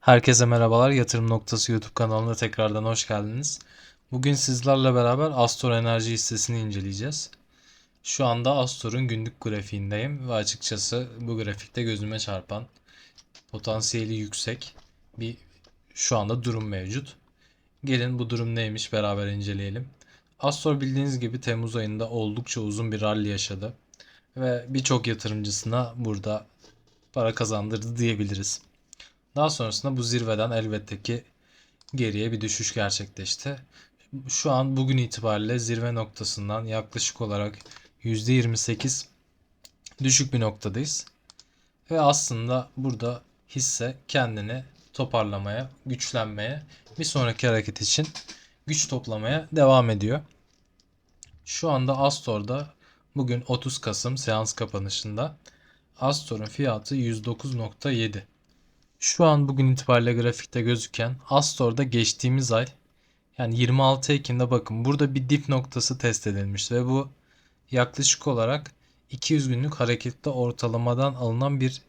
Herkese merhabalar. Yatırım Noktası YouTube kanalına tekrardan hoş geldiniz. Bugün sizlerle beraber Astor Enerji hissesini inceleyeceğiz. Şu anda Astor'un günlük grafiğindeyim ve açıkçası bu grafikte gözüme çarpan potansiyeli yüksek bir şu anda durum mevcut. Gelin bu durum neymiş beraber inceleyelim. Astor bildiğiniz gibi Temmuz ayında oldukça uzun bir rally yaşadı ve birçok yatırımcısına burada para kazandırdı diyebiliriz. Daha sonrasında bu zirveden elbette ki geriye bir düşüş gerçekleşti. Şu an bugün itibariyle zirve noktasından yaklaşık olarak %28 düşük bir noktadayız. Ve aslında burada hisse kendini toparlamaya, güçlenmeye, bir sonraki hareket için güç toplamaya devam ediyor. Şu anda Astor'da bugün 30 Kasım seans kapanışında Astor'un fiyatı 109.7. Şu an bugün itibariyle grafikte gözüken Astor'da geçtiğimiz ay yani 26 Ekim'de bakın burada bir dip noktası test edilmiş ve bu yaklaşık olarak 200 günlük hareketli ortalamadan alınan bir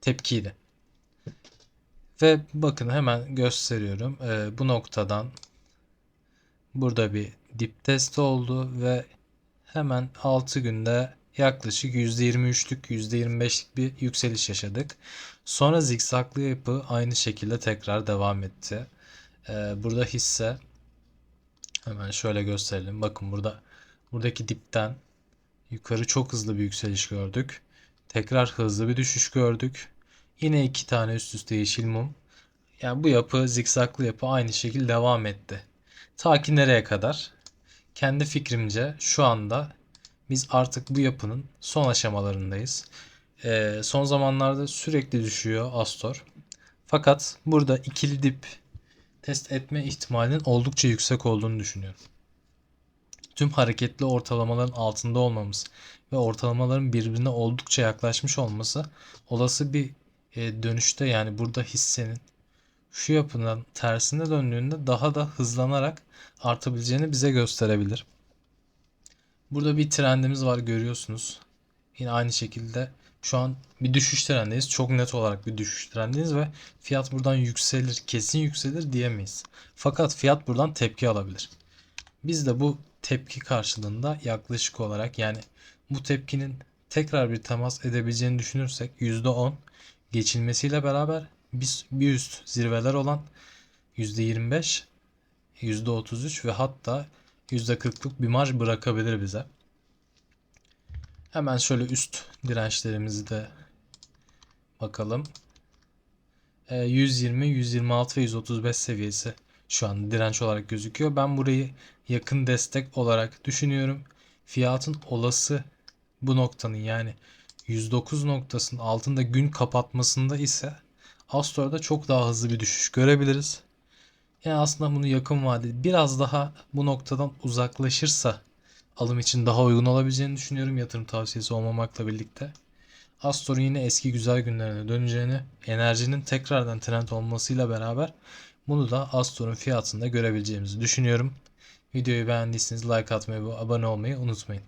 tepkiydi. Ve bakın hemen gösteriyorum. Ee, bu noktadan burada bir dip test oldu ve hemen 6 günde yaklaşık %23'lük %25'lik bir yükseliş yaşadık. Sonra zikzaklı yapı aynı şekilde tekrar devam etti. Ee, burada hisse hemen şöyle gösterelim. Bakın burada buradaki dipten yukarı çok hızlı bir yükseliş gördük. Tekrar hızlı bir düşüş gördük. Yine iki tane üst üste yeşil mum. Yani bu yapı zikzaklı yapı aynı şekilde devam etti. Ta ki nereye kadar? Kendi fikrimce şu anda biz artık bu yapının son aşamalarındayız. Ee, son zamanlarda sürekli düşüyor Astor. Fakat burada ikili dip test etme ihtimalinin oldukça yüksek olduğunu düşünüyorum. Tüm hareketli ortalamaların altında olmamız ve ortalamaların birbirine oldukça yaklaşmış olması olası bir e, dönüşte yani burada hissenin şu yapının tersine döndüğünde daha da hızlanarak artabileceğini bize gösterebilir. Burada bir trendimiz var görüyorsunuz. Yine aynı şekilde şu an bir düşüş trendeyiz. Çok net olarak bir düşüş trendeyiz ve fiyat buradan yükselir, kesin yükselir diyemeyiz. Fakat fiyat buradan tepki alabilir. Biz de bu tepki karşılığında yaklaşık olarak yani bu tepkinin tekrar bir temas edebileceğini düşünürsek %10 geçilmesiyle beraber biz bir üst zirveler olan %25, %33 ve hatta %40'lık bir marj bırakabilir bize. Hemen şöyle üst dirençlerimizi de bakalım. E, 120, 126 ve 135 seviyesi şu an direnç olarak gözüküyor. Ben burayı yakın destek olarak düşünüyorum. Fiyatın olası bu noktanın yani 109 noktasının altında gün kapatmasında ise Astor'da çok daha hızlı bir düşüş görebiliriz. Yani aslında bunu yakın vadeli biraz daha bu noktadan uzaklaşırsa alım için daha uygun olabileceğini düşünüyorum yatırım tavsiyesi olmamakla birlikte. Astor'un yine eski güzel günlerine döneceğini, enerjinin tekrardan trend olmasıyla beraber bunu da Astor'un fiyatında görebileceğimizi düşünüyorum. Videoyu beğendiyseniz like atmayı ve abone olmayı unutmayın.